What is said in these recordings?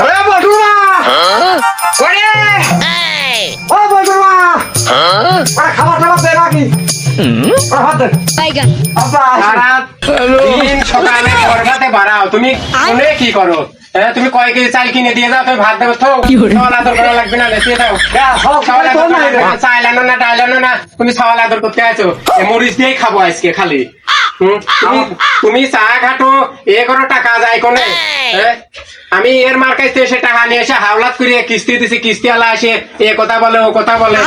আরে ওরে! ও খাবার টাবার দে নাকি? বাড়াও। তুমি কি করো? হ্যাঁ তুমি কয় কেজি চাল কিনে দিয়ে দাও তুমি ভাত দেবো তো চাওয়াল আদর করা লাগবে না দাও। চাল আনো না ডাল আনো না তুমি চাওয়াল আদর করতে আছো। মরিচ দিয়েই খাব আজকে খালি। তুমি- তুমি চা ঘাটো এ করো টাকা যায় কোনে? আমি এর মার্কাইতে এসে টাকা নিয়ে এসে হাওলাত করে কিস্তি দিছি কিস্তি আলা আসে এ কথা বলে ও কথা বলে।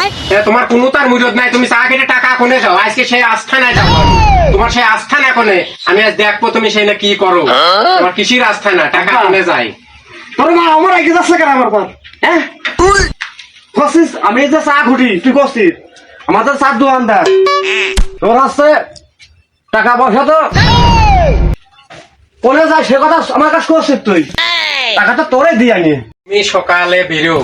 তোমার কোনো তার মুরত নাই তুমি চা কেটে টাকা কোনে যাও আজকে সেই আস্থানায় যাব আমি। তোমার সেই আস্থানা কোনে? আমি আজ দেখব তুমি সেই না কি করো তোমার কৃষির আস্থানা টাকা কোনে যায়? তোর মা আমার আগে যাচ্ছে কেন আমার পর হ্যাঁ আমি যে চা ঘুটি তুই কসিস আমাদের চার দোকানদার তোর আছে টাকা পয়সা তো। কোনে যায় সে কথা আমার কাছে করছিস তুই। টাকাটা তোরে দিয়ে আনি। তুমি সকালে বেরো।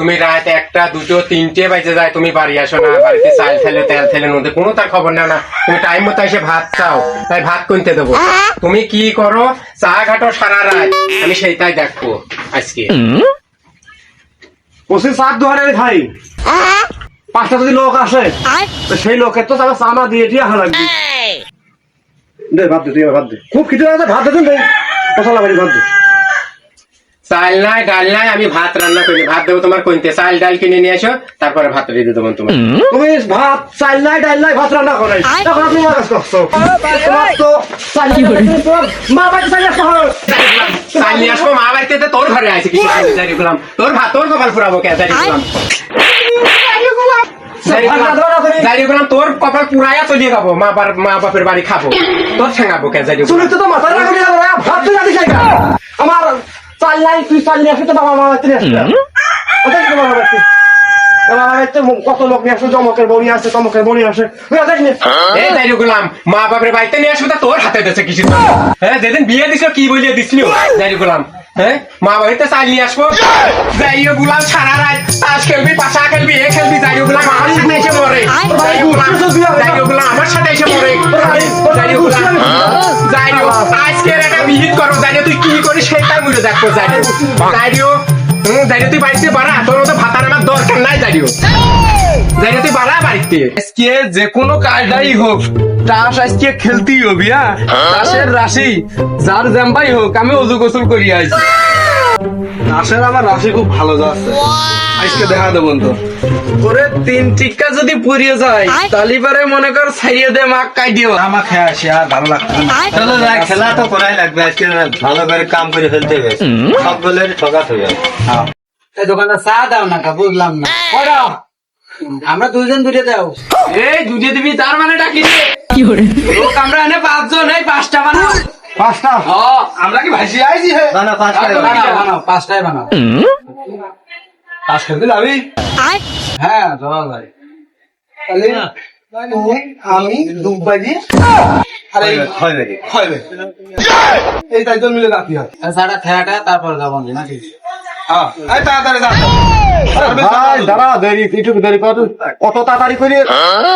তুমি রাত একটা দুটো তিনটে বাজে যায় তুমি বাড়ি আসো না বাড়িতে চাল ফেলে তেল ফেলে নদী কোনো তার খবর না না। তুমি টাইম মতো এসে ভাত চাও তাই ভাত কিনতে দেবো। তুমি কি করো চা ঘাটো সারা রাত আমি সেইটাই দেখব আজকে। কসিস চার দোকানের ভাই। পাঁচটা যদি লোক আসে সেই লোকের তো তারা চামা দিয়ে দিয়ে হালা লাগবে। দে ভাত দে তুই ভাত দে খুব খিদে আছে ভাত দে দে মশলা বাড়ি ভাত দে চাল নাই ডাল নাই আমি ভাত রান্না করি ভাত দেবো তোমার কইতে চাল ডাল কিনে নিয়ে এসো তারপরে ভাত দিয়ে দেবো তোমার তুমি ভাত চাল নাই ডাল নাই ভাত রান্না করাই আয়। তখন আপনি আমার কাছে করছ তোমার তো চাল নাই, তোমার মা বাড়ি চাল চাল নিয়ে আসব মা বাড়িতে তো তোর ঘরে আছে করলাম তোর ভাত তোর কপাল ফুরাবো কে করলাম জারি করলাম- তোর কপাল পুরাইয়া চলিয়ে যাব। মা বাপ মা বাপের বাড়ি খাব। তোর ঠেঙাবো কে জারি চুলি তো মাথা রাখা ভাত তুই রাখি আমার চাল নাই তুই চাল নিয়ে আসতে বাবা মা বাড়িতে নিয়ে আসবে কত লোক আসে বনি আসে। আসে জারি করলাম মা বাপের বাড়িতে নিয়ে আসব তা তোর হাতে দিয়েছে কিছু হ্যাঁ? যেদিন বিয়ে দিছিল কি বলিয়ে দিছিল? জারি হ্যাঁ? মা বাড়িতে চালিয়ে আসব? যাইও গুলাম সারা রাত তাস খেলবি পাশা খেলবি এ খেলবি যাইও গুলাম আমার সাথে এসে মরে যাইও গুলাম যাইও গুলাম আমার সাথে এসে মরে যাইও গুলাম। যাইও আজকের একটা বিহিত করো যাইও তুই কি করিস সেটাই মুড়ে দেখো যাইও যাইও হুম যাইও তুই বাড়িতে বাড়া তোর মতো ভাতার আমার দরকার নাই যাইও। যাইও তুই বাড়া বাড়িতে। আজকে যে কোনো কাজটাই হোক তাস আজকে খেলতেই হবি হ্যাঁ? তাসের রাশি যার জাম্পাই হোক আমি অজু গোসল করি আজ। তাসের আমার রাশি খুব ভালো যাচ্ছে আজকে দেখা দেবো তো ওরে তিন টিক্কা যদি পুড়িয়ে যায় পারে মনে কর ছাইয়ে দে দিও। আমার খেয়ে আসি আর ভালো লাগছে চলো যাই খেলা তো করাই লাগবে আজকে ভালো করে কাম করে ফেলতে হবে। সব বলে ঠকাত হয়ে যাবে। এই দোকানটা চা দাও না কা বুঝলাম না। কয়টা আমরা দুজন দুটো দাও এই দুধে দিবি তার মানে ডাকি লোক আমরা এনে পাঁচজন এই পাঁচটা বানাও। পাঁচটা। ও আমরা কি ভাসি আইছি হে? বানা পাঁচটা বানাও। বানাও পাঁচটায় বানাও। পাঁচ যাবি? হ্যাঁ যাওয়া যায়। আমি দুবাজি আরে হয় নাকি হবে এই চারজন মিলে রাখি হয় সারা খেলাটা তারপর যাব নাকি? হ্যাঁ। তাড়াতাড়ি কর।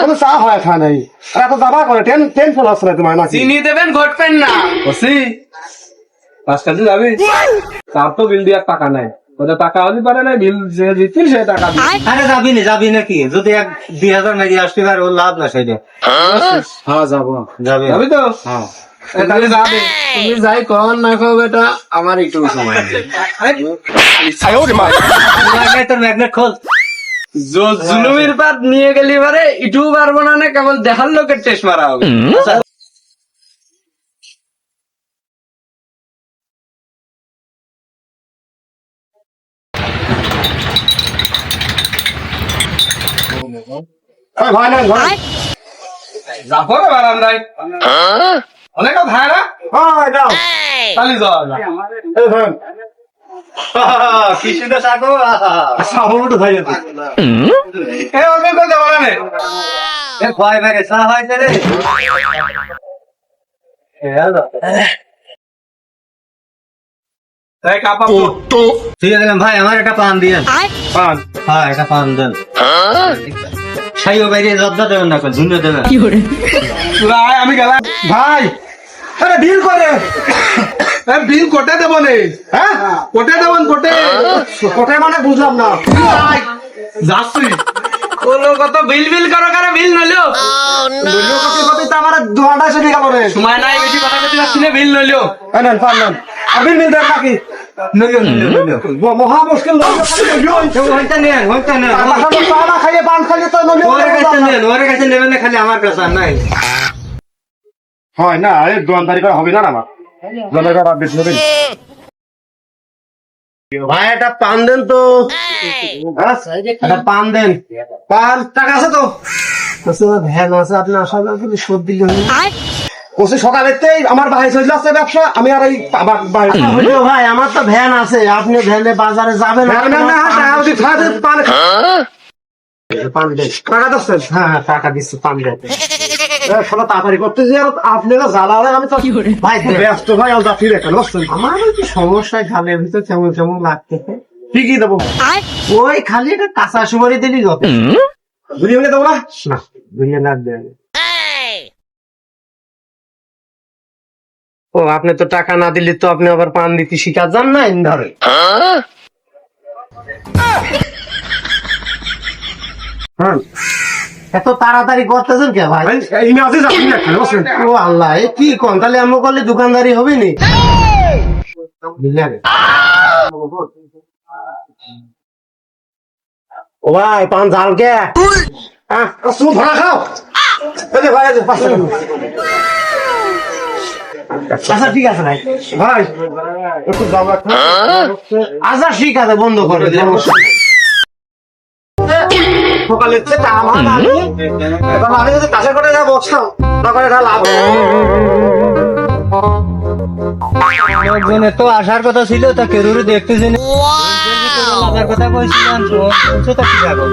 কোনো চা হয় খা নাই এত যাবা করে টেন টেনশন আসছে তোমার নাকি? চিনি দেবেন ঘটবেন না। বসি। পাঁচ কাজে যাবি? তার তো বিল দেওয়ার টাকা নাই। ওদের টাকা হলে পারে না বিল যে সে টাকা। আরে যাবি না যাবি নাকি? যদি এক দুই হাজার মেরিয়ে আসতে পারে ওর লাভ না সেটা। হ্যাঁ? যাব। যাবি। যাবি তো? এ, তাহলে যাবে তুমি যাই কন না খাও বেটা আমার একটু সময় নেই। ম্যাগনেট খোল। জুলুমির পাত নিয়ে গেলি পারে ইটু পারব না না কেবল দেখার লোকের টেস্ট মারা হবে। এই ভাই না ভাই। যাব রে বারান্দায়। অনেক ভাই না হ্যাঁ যাও। তাহলে যাওয়া ভাই কি সুন্দর সাগো সাহস ভাই যেতে এ ওকে কই যাব না। রে এ ভয় মেরে চা হয়েছে রে। ঠিক আছে ভাই আমার একটা পান আয়। পান। হ্যাঁ একটা পান দেন। সাইও বাইরে জব্দা দেবেন না ঝুঁড়ে দেবেন তোরা আমি গেলাম। ভাই। আরে বিল করে। বিল কোটে দেবো নে। হ্যাঁ কোটে দেবন কোটে। কোথায় মানে বুঝলাম না। যাচ্ছি। কোলো কত বিল বিল করো কারে বিল নইলো। দলীয় কপি কপি তো আমার দোয়াটা চলে গেল রে। সময় নাই বেশি কথা বলতে পারছি না বিল নইলো। এই নেন পান নেন। আর বিল বিল দেন নাকি? নইলো নইলো নইলো। মহা মুশকিল হইতে নেন হইতে নেন। পানা খাইয়ে পান খাইয়ে তো নলি ওরে কাছে নেন ওরে কাছে নেবেন না খালি আমার কাছে নাই। হয় না এই দোয়ানদারি করা হবে না না আমার। জলের করা বেশি হবে ভাই একটা পান দেন তো। হ্যাঁ? একটা পান দেন। পান টাকা আছে তো। ভ্যান আছে আপনি আসার শোধ দিলে কোসে সকালেতেই আমার ভাই চলে আসছে ব্যবসা আমি আর এই ভাই ভাই আমার তো ভ্যান আছে আপনি ভ্যানে বাজারে যাবেন না টাকা যদি থাকে পান পান টাকা দিচ্ছেন? হ্যাঁ হ্যাঁ, টাকা দিচ্ছি পান দেন। শোনা তাড়াতাড়ি করতেছি আর আপনারা জ্বালালে আমি তো ভাই ব্যস্ত ভাই আলাদা ফিরে কেন বুঝছেন আমার একটু সমস্যায় খালের ভিতর কেমন কেমন লাগতেছে? ঠিকই দেবো। ওই খালি একটা কাঁচা সুপারি দিলি যত বুঝিয়ে মিলে দেবো না? না। দুনিয়া ও আপনি তো টাকা না দিলে তো আপনি আবার পান দিতে শিখা যান না ধরে হ্যাঁ। এত তাড়াতাড়ি করতেছেন কে ভাই? ও আল্লাহ এ কি কোন? তাহলে আমি করলে দোকানদারি হবে নি ও ভাই পান ঝাল কে? হ্যাঁ ধরা খাও। ভাই। আচ্ছা ঠিক আছে ভাই। ভাই একটু আচ্ছা ঠিক আছে বন্ধ করে। সকালে যে টাকা আমার আমি আমি যদি কাছে করে যাব না করে এটা লাভ লোকজনের তো আসার কথা ছিল তা কেরুরে দেখতেছি না। আসার কথা কইছিলাম শুনছো তো কি যাবে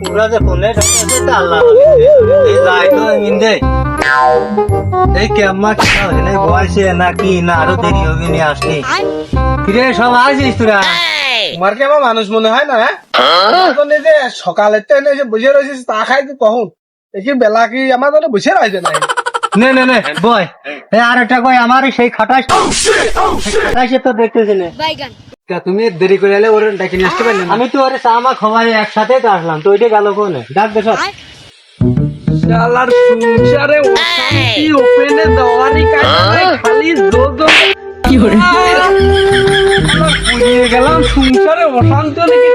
পুরা যে ফোনে আল্লাহ যাই তো ইন্দে এই কেমন কি না বয়সে নাকি না আরও দেরি হবে নি আসলি? কিরে সব আসিস তোরা? তোমার কি আমার মানুষ মনে হয় না হ্যাঁ? যে সকালে তো এনে এসে বসে রয়েছিস তা খাই কি কখন দেখি বেলা কি আমার জন্য বসে রয়েছে না নে নে নে বয়। এই আর একটা কই আমার সেই খাটাস খাটাসে তো দেখতেছি না। বাইগান। তুমি দেরি করে এলে ওরে ডাকি নিয়ে আসতে পারলেন আমি তো ওরে চামা খোয়াই একসাথে তো আসলাম তো ওইটা গেল কোনে? ডাক দে সব। শালার সংসারে অশান্তি ওপেনে দেওয়ারই নাই, খালি কি পুড়িয়ে গেলাম সংসারে অশান্তি নাকি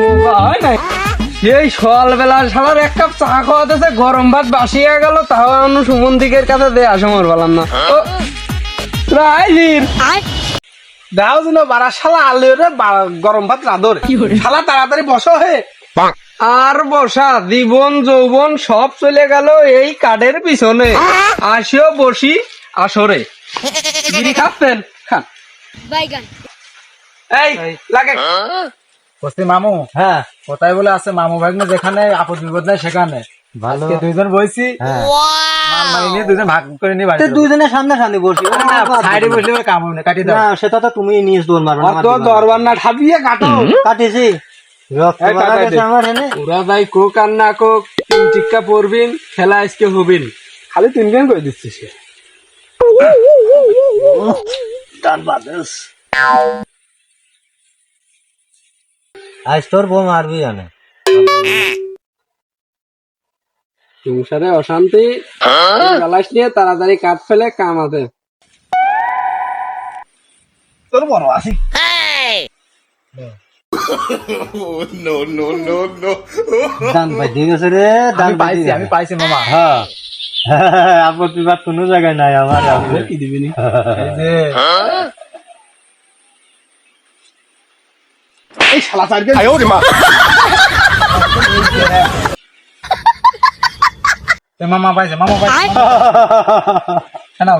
মজা হয় সেই সকালবেলা এক কাপ চা খাওয়াতেছে গরম ভাত বাসিয়ে গেল তাও আমি সুমন দিকের কাছে দে আসে মর বললাম না। ও রাইজির দাও যেন বারা শালা আলে গরম ভাত রাধরে শালা তাড়াতাড়ি বসো হে। আর বসা জীবন যৌবন সব চলে গেল এই কাঠের পিছনে। আসিও বসি আসরে। বিড়ি খাচ্ছেন খান। এই লাগে। বস্তি মামু হ্যাঁ। কোথায় বলে আছে মামু ভাগ্নে যেখানে আপদ বিপদ নাই সেখানে। ভালো। দুইজন বইছি। হ্যাঁ। দুইজন ভাগ করে নিয়ে বাড়ি তো সামনে সামনে বসি সাইডে বসলে কাম হবে না কাটি দাও। সেটা তো তুমি নিয়ে দৌড় মারো দরবার না ঠাবিয়ে কাটো। কাটিছি। ওরা কোক আর না কোক তিন টিক্কা পড়বিন খেলা আজকে হবিন। খালি তিন গান করে দিচ্ছিস আজ তোর বউ মারবি জানে সংসারে অশান্তি গালাস নিয়ে তাড়াতাড়ি কাট ফেলে কাম আছে। তোর বড় আছি দান পাই দিয়ে গেছে রে দান পাইছি আমি পাইছি মামা। হ্যাঁ। আপত্তি বাদ কোনো জায়গায় নাই আমার কি দিবি নি এই যে এই শালা চারজন এ মামা পাইছে মামা পাইছে শোনাও।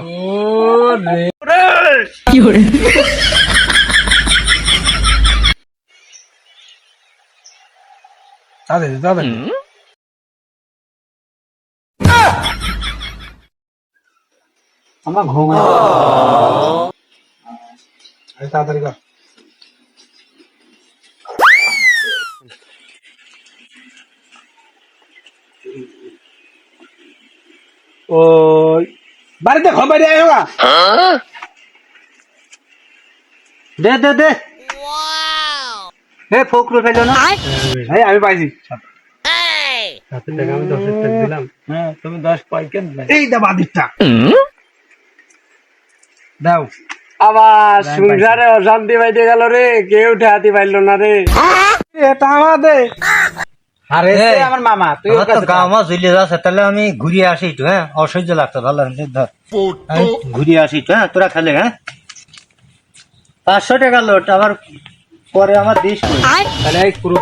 তাদের তাদের আমার ঘুম তাড়াতাড়ি কর ও বাড়িতে ঘর বাড়ি আয় হোগা দে দে দে হে ফকরু ফেলো না এই আমি পাইছি। হ্যাঁ তুমি দশ পাই কেন এই দা বাদিকটা দাও। আবার সংসারে অশান্তি বাইতে গেল রে কেউ ঠেহাতি পাইল না রে। এটা আমাদের। আরে আমার মামা তুই আমার তো গাঁ মাছ ঝুলিয়ে যাচ্ছে তাহলে আমি ঘুরিয়ে আসি একটু হ্যাঁ? অসহ্য লাগতো ভালো ধর। ঘুরিয়ে আসি একটু হ্যাঁ? তোরা খেলে হ্যাঁ? পাঁচশো টাকা লোট আবার পরে আমার দিস তাহলে এই পুরো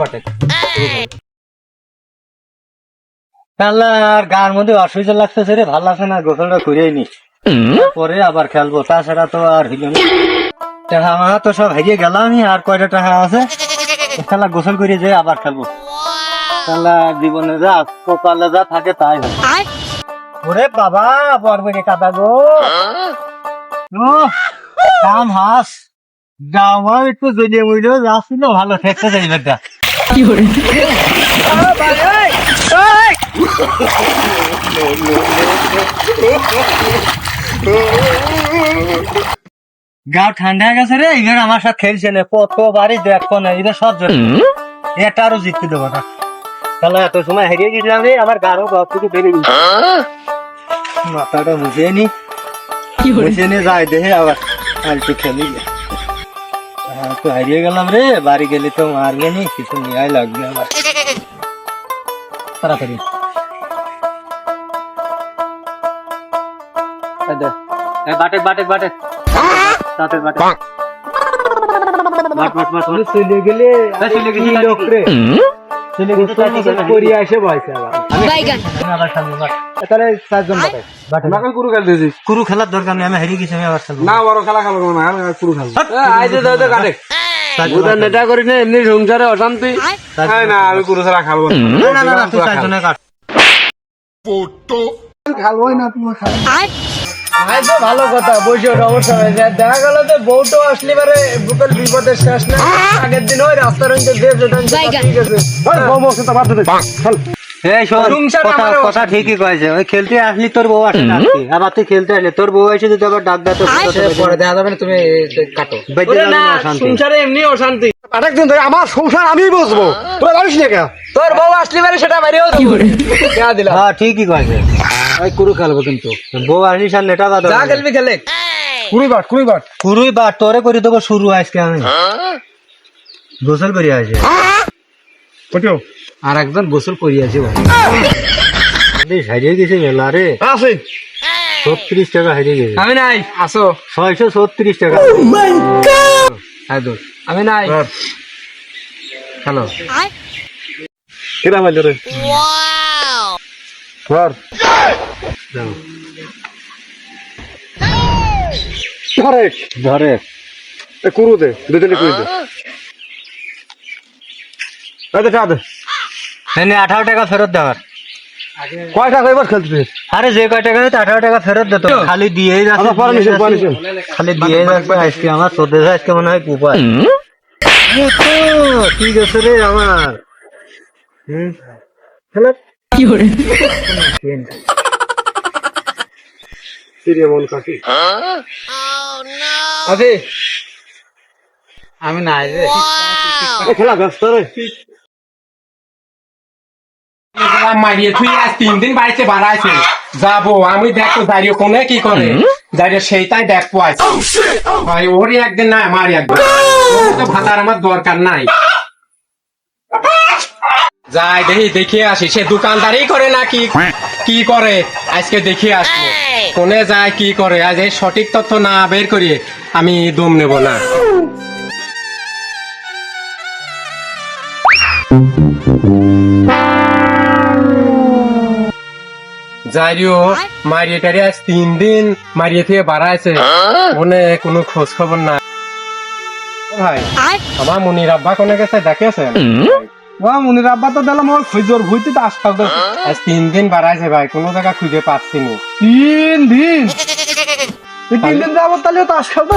তাহলে আর গার মধ্যে অসুবিধা লাগতেছে রে ভালো লাগছে না গোসলটা করিয়ে নি পরে আবার খেলব তাছাড়া তো আর হইল না। টাকা আমার তো সব হারিয়ে গেলাম আর কয়টা টাকা আছে? খেলা গোসল করে যাই আবার খেলব। তাহলে জীবনে যা কপালে যা থাকে তাই হবে। ওরে বাবা বরবরে কাদা গো। কাম হাস। গাওয়া একটু জ্বলিয়ে মরিলেও যাচ্ছিল ভালো ঠেকতে যাই বেটা গাও ঠান্ডা হয়ে গেছে রে এবার আমার সাথে খেলছে না কতবারই দেখব না এটা সব জন্য এটা আরও জিততে দেবো না। তাহলে এত সময় হারিয়ে গেছিলাম রে আমার গারো গাও থেকে বেরিয়ে গেছে। মাথাটা মুছে নি। মুছে নি যাই দেখে আবার আলটু খেলি। হ্যাঁ, তো হারিয়ে গেলাম রে বাড়ি গেলে তো মারবে নি কিছু নিয়ে লাগবে আমার। তাড়াতাড়ি। বাটে বাটে বাটে। বাটে। বাটে চলে গেলে চলে গেছি লোক রে? চলে গেছি করিয়ে আসে আবার। বাট তাহলে চারজন বাটে বাটে। কুরু খেলতে দিস কুরু খেলার দরকার নেই আমি হারিয়ে গেছি আমি আবার খেলব। না বড় খেলা খেলব না আমি কুরু খেলব। আইতে দাও কাটে। বুধা নেটা করি না এমনি সংসারে অশান্তি। না আমি কুরু ছাড়া খেলব না। না না না তুই চারজনে কাট। খেলবোই না তুমি খেলো। আই তো ভালো কথা বসে সমস্যা হয়েছে। দেখা গেল তো বউটো আসলে এবারে বুকের বিপদের শেষ না আগের দিন ওই রাস্তার। ঠিক আছে। এই কথা কথা ঠিকই কয়েছে। ওই খেলতে আসলি তোর বউ আসে আবার তুই খেলতে আসলি তোর বউ এসে যদি আবার ডাক দেয় পরে দেখা যাবে না তুমি কাটো। সংসারে এমনি অশান্তি। ধরে আমার সংসার আমি বসবো। তোরা জানিস না কে তোর বউ আসলে মানে সেটা বাইরেও হ্যাঁ ঠিকই কয়েছে। ওই কুরু খেলব কিন্তু। বউ আসলি সার নেটা বাদ যা খেলবি খেলে। কুড়ি বাট কুড়ি বাট। শুরুই বা তোরে করে দেবো শুরু আজকে আমি। গোসল করি আছে আর একজন গোসল করিয়াছে ভাই। হারিয়ে গেছে মেলা রে। আছে ছত্রিশ টাকা হারিয়ে গেছে। আমি নাই। আসো। ছয়শো ছত্রিশ টাকা। হ্যাঁ দোষ আমি নাই। খেলো কেরা মাইল রে? ধর। ধরে। কুরু দে দুদিনে কুড়ি দে। দে চা দে এনে আঠারো টাকা ফেরত দেওয়ার। কয় টাকা এবার খেলতেছিস? আরে যে কয় টাকা আঠারো টাকা ফেরত দিত খালি যাচ্ছে আচ্ছা। যাচ্ছে। খালি দিয়ে যাচ্ছে আজকে আমার চোদ্দ আজকে মনে হয় কুপার ঠিক আছে রে আমার। হুম? সিরিয়া মন কাকি। আমি নাই রে এ খেলা ব্যস্ত রে। গেলাম মারিয়ে তুই আজ তিন দিন বাড়িতে বাড়াইছে যাব আমি দেখো দাঁড়িয়ে কোনে কি করে দাঁড়িয়ে সেইটাই দেখব আজ ভাই ওরই একদিন না আমার একদিন ওর তো ভাতার আমার দরকার নাই যাই দেখি দেখে আসি সে দোকানদারি করে না কি কি করে আজকে দেখে আসব কোনে যায় কি করে আজ এই সঠিক তথ্য না বের করিয়ে আমি দম নেব না যাইও মারিয়ে টারি আজ তিন দিন মারিয়ে থেকে বাড়াইছে। মনে কোনো খোঁজ খবর না ভাই আমার মনির আব্বা কোনে গেছে দেখেছেন ও মনির আব্বা তো দিলাম ওর খুঁজোর ভুইতে তো আসতে হবে। আজ তিন দিন বাড়াইছে ভাই কোনো জায়গা খুঁজে পাচ্ছি না। তিন দিন? তিন দিন যাব তাহলে তো আস খেলতে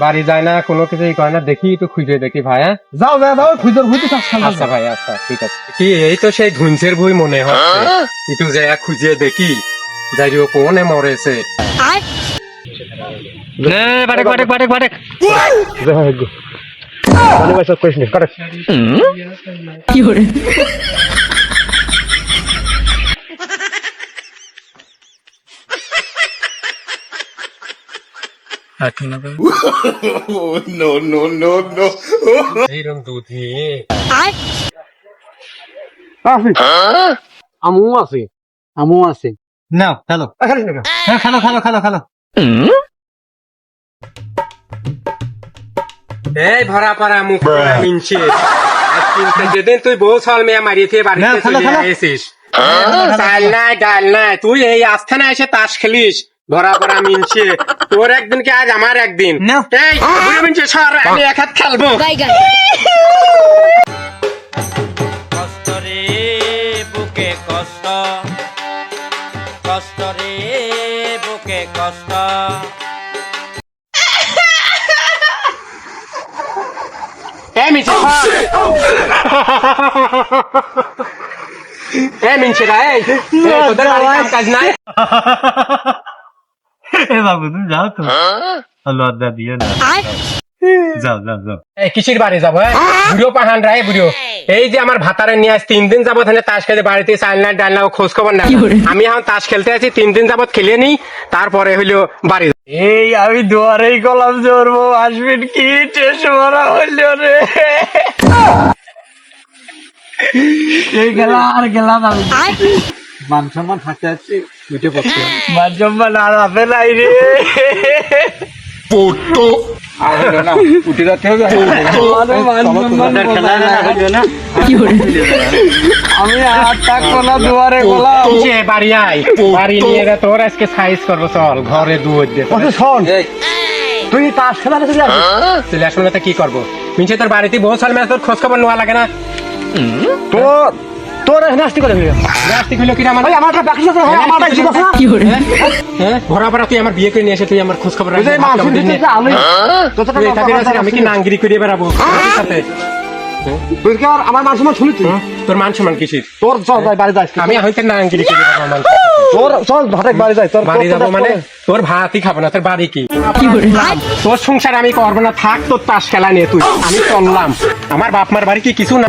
বাড়ি যায় না কোনো কিছুই করে না দেখি একটু খুঁজে দেখি ভাই হ্যাঁ? যাও যাও যাও খুঁজোর চাষ খেলতে আচ্ছা ভাই আচ্ছা ঠিক আছে। কি এই তো সেই ধুনছের বই মনে হচ্ছে। একটু জায়গা খুঁজে দেখি যাই হোক কোনে মরেছে। বাটেক বাটেক বাটেক বাটেক মানে ভাই সব কইস নি কাট এইরকম দুধি। আসি। আমু আছে। আমু আছে। না খেলো। হ্যাঁ খেলো খেলো খেলো খেলো। এই ভরা পারা মুখ মিনছে। যেদিন তুই বউ ছল মেয়ে মারিয়ে থেকে বাড়িতে চলে। এসেছিস। চাল নাই ডাল নাই তুই এই আস্থানে এসে তাস খেলিস। ভরা পড়া মিনছে। তোর একদিন কি আজ আমার একদিন। এই বুড়ো মিনছে সর আমি এক হাত খেলব। কষ্ট রে বুকে কষ্ট। কষ্ট রে বুকে কষ্ট। এই মিনছে এই মিনছে রা এই। এই, তোদের কাজ নাই? বাবু তুমি যাও তো। লজ্জা দিও না। যাও যাও যাও। এই কিসির বাড়ি যাব হ্যাঁ? বুড়ো পাহান রায় বুড়ো। এই যে আমার ভাতারে নিয়ে আজ তিন দিন যাবত এখানে তাস খেলে বাড়িতে চাল না ডাল না ও খোঁজ খবর না আমি এখন তাস খেলতে আছি তিন দিন যাবত খেলে নি তারপরে হইল বাড়ি যাব। এই আমি দুয়ারেই কলাম জোরবো আসবেন কি টেস্ট মারা হইল রে। এই খেলা আর গেলাম আমি। মান সম্মান থাকতে আর আছে নাই রে। উঠে যাচ্ছে হবে। মান সম্মান নাই। আমি আর দুয়ারে বাড়ি আয়। বাড়ি নিয়ে তোর আজকে সাইজ করব চল। ঘরে দিয়ে শোন। তুই চলে চলে আসলে কি করব? মিনছে তোর বাড়িতে বহু সাল ম্যাচ তোর খোঁজ খবর নেওয়া লাগে না। তোর তোর নাস্তি করে কি আমার আমার বাকি আছে আমার হ্যাঁ? ভরা ভরা তুই আমার বিয়ে করে নিয়ে এসে তুই আমার খোঁজ খবর তুই যে রাখবি, মাংস ভাত খাব দিন দিতে নিয়ে। আমি তোর সাথে তুই এটা করে আছিস, আমি কি নাঙ্গিরি করে বেড়াবো? সাথে। তুই আর আমার মান সম্মান শুনি তুই? তোর মান সম্মান কিসির তোর চল যাই বাড়ি যাই আমি হয়তো নাঙ্গিরি করে বেড়াবো তোর চল ঘটে বাড়ি যাই। তোর বাড়ি তোর- মানে তোর ভাতই খাব না তোর বাড়ি কি? তোর সংসার আমি করব না থাক তোর তাস খেলা নিয়ে তুই। আমি চললাম। আমার বাপ মার বাড়ি কি কিছু না